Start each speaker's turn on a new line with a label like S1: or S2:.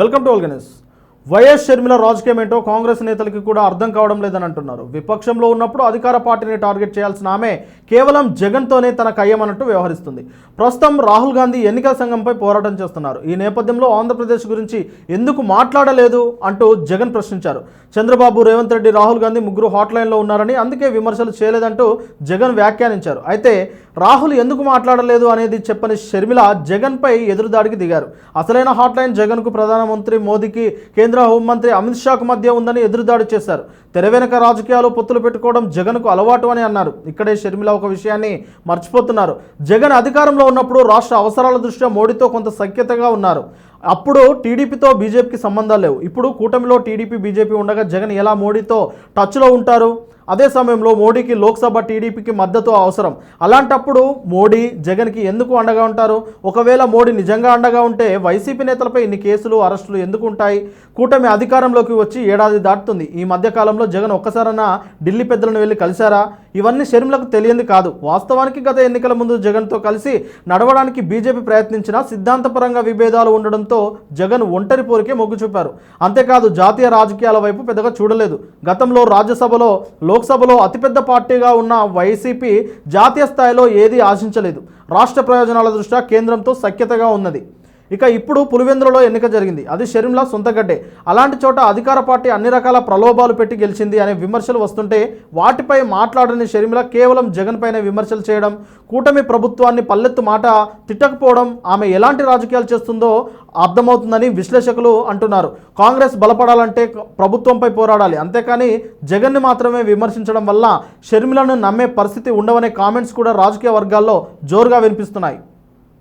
S1: Welcome to ఆల్గనెస్ YS Sharmila రాజకీయం ఏంటో కాంగ్రెస్ నేతలకి కూడా అర్థం కావడం లేదని అంటున్నారు. విపక్షంలో ఉన్నప్పుడు అధికార పార్టీని టార్గెట్ చేయాల్సిన ఆమె కేవలం జగన్తోనే తన కయ్యమన్నట్టు వ్యవహరిస్తుంది. ప్రస్తుతం రాహుల్ గాంధీ ఎన్నికల సంఘంపై పోరాటం చేస్తున్నారు. ఈ నేపథ్యంలో ఆంధ్రప్రదేశ్ గురించి ఎందుకు మాట్లాడలేదు అంటూ జగన్ ప్రశ్నించారు. చంద్రబాబు రేవంత్ రెడ్డి రాహుల్ గాంధీ ముగ్గురు హాట్లైన్లో ఉన్నారని అందుకే విమర్శలు చేయలేదంటూ జగన్ వ్యాఖ్యానించారు. అయితే రాహుల్ ఎందుకు మాట్లాడలేదు అనేది చెప్పని షర్మిల జగన్పై ఎదురుదాడికి దిగారు. అసలైన హాట్లైన్ జగన్కు ప్రధానమంత్రి మోదీకి కేంద్ర హోంమంత్రి అమిత్ షాకు మధ్య ఉందని ఎదురుదాడి చేశారు. తెర వెనుక రాజకీయాలు పొత్తులు పెట్టుకోవడం జగన్కు అలవాటు అని అన్నారు. ఇక్కడే షర్మిల ఒక విషయాన్ని మర్చిపోతున్నారు. జగన్ అధికారంలో ఉన్నప్పుడు రాష్ట్ర అవసరాల దృష్ట్యా మోడీతో కొంత సఖ్యతగా ఉన్నారు. అప్పుడు టీడీపీతో బీజేపీకి సంబంధాలు లేవు. ఇప్పుడు కూటమిలో టీడీపీ బీజేపీ ఉండగా జగన్ ఎలా మోడీతో టచ్లో ఉంటారు? అదే సమయంలో మోడీకి లోక్సభ టీడీపీకి మద్దతు అవసరం. అలాంటప్పుడు మోడీ జగన్కి ఎందుకు అండగా ఉంటారు? ఒకవేళ మోడీ నిజంగా అండగా ఉంటే వైసీపీ నేతలపై ఇన్ని కేసులు అరెస్టులు ఎందుకు ఉంటాయి కూటమి అధికారంలోకి వచ్చి ఏడాది దాటుతుంది. ఈ మధ్యకాలంలో జగన్ ఒక్కసారైనా ఢిల్లీ పెద్దలను వెళ్ళి కలిశారా? ఇవన్నీ షర్మిలకు తెలియంది కాదు. వాస్తవానికి గత ఎన్నికల ముందు జగన్తో కలిసి నడవడానికి బీజేపీ ప్రయత్నించినా సిద్ధాంతపరంగా విభేదాలు ఉండడంతో జగన్ ఒంటరి పోరికే మొగ్గు చూపారు. అంతేకాదు జాతీయ రాజకీయాల వైపు పెద్దగా చూడలేదు. గతంలో రాజ్యసభలో లోక్సభలో అతిపెద్ద పార్టీగా ఉన్న వైసీపీ జాతీయ స్థాయిలో ఏదీ ఆశించలేదు. రాష్ట్ర ప్రయోజనాల దృష్ట్యా కేంద్రంతో సఖ్యతగా ఉన్నది. ఇక ఇప్పుడు పులివెందులలో ఎన్నిక జరిగింది. అది షరీంలా సొంత గడ్డే. అలాంటి చోట అధికార పార్టీ అన్ని రకాల ప్రలోభాలు పెట్టి గెలిచింది అనే విమర్శలు వస్తుంటే వాటిపై మాట్లాడని షరీంలా కేవలం జగన్ పైన విమర్శలు చేయడం కూటమి ప్రభుత్వాన్ని పల్లెత్తు మాట తిట్టకపోవడం ఆమె ఎలాంటి రాజకీయాలు చేస్తుందో అర్థమవుతుందని విశ్లేషకులు అంటున్నారు. కాంగ్రెస్ బలపడాలంటే ప్రభుత్వంపై పోరాడాలి. అంతేకాని జగన్ని మాత్రమే విమర్శించడం వల్ల షర్మిలను నమ్మే పరిస్థితి ఉండవనే కామెంట్స్ కూడా రాజకీయ వర్గాల్లో జోరుగా వినిపిస్తున్నాయి.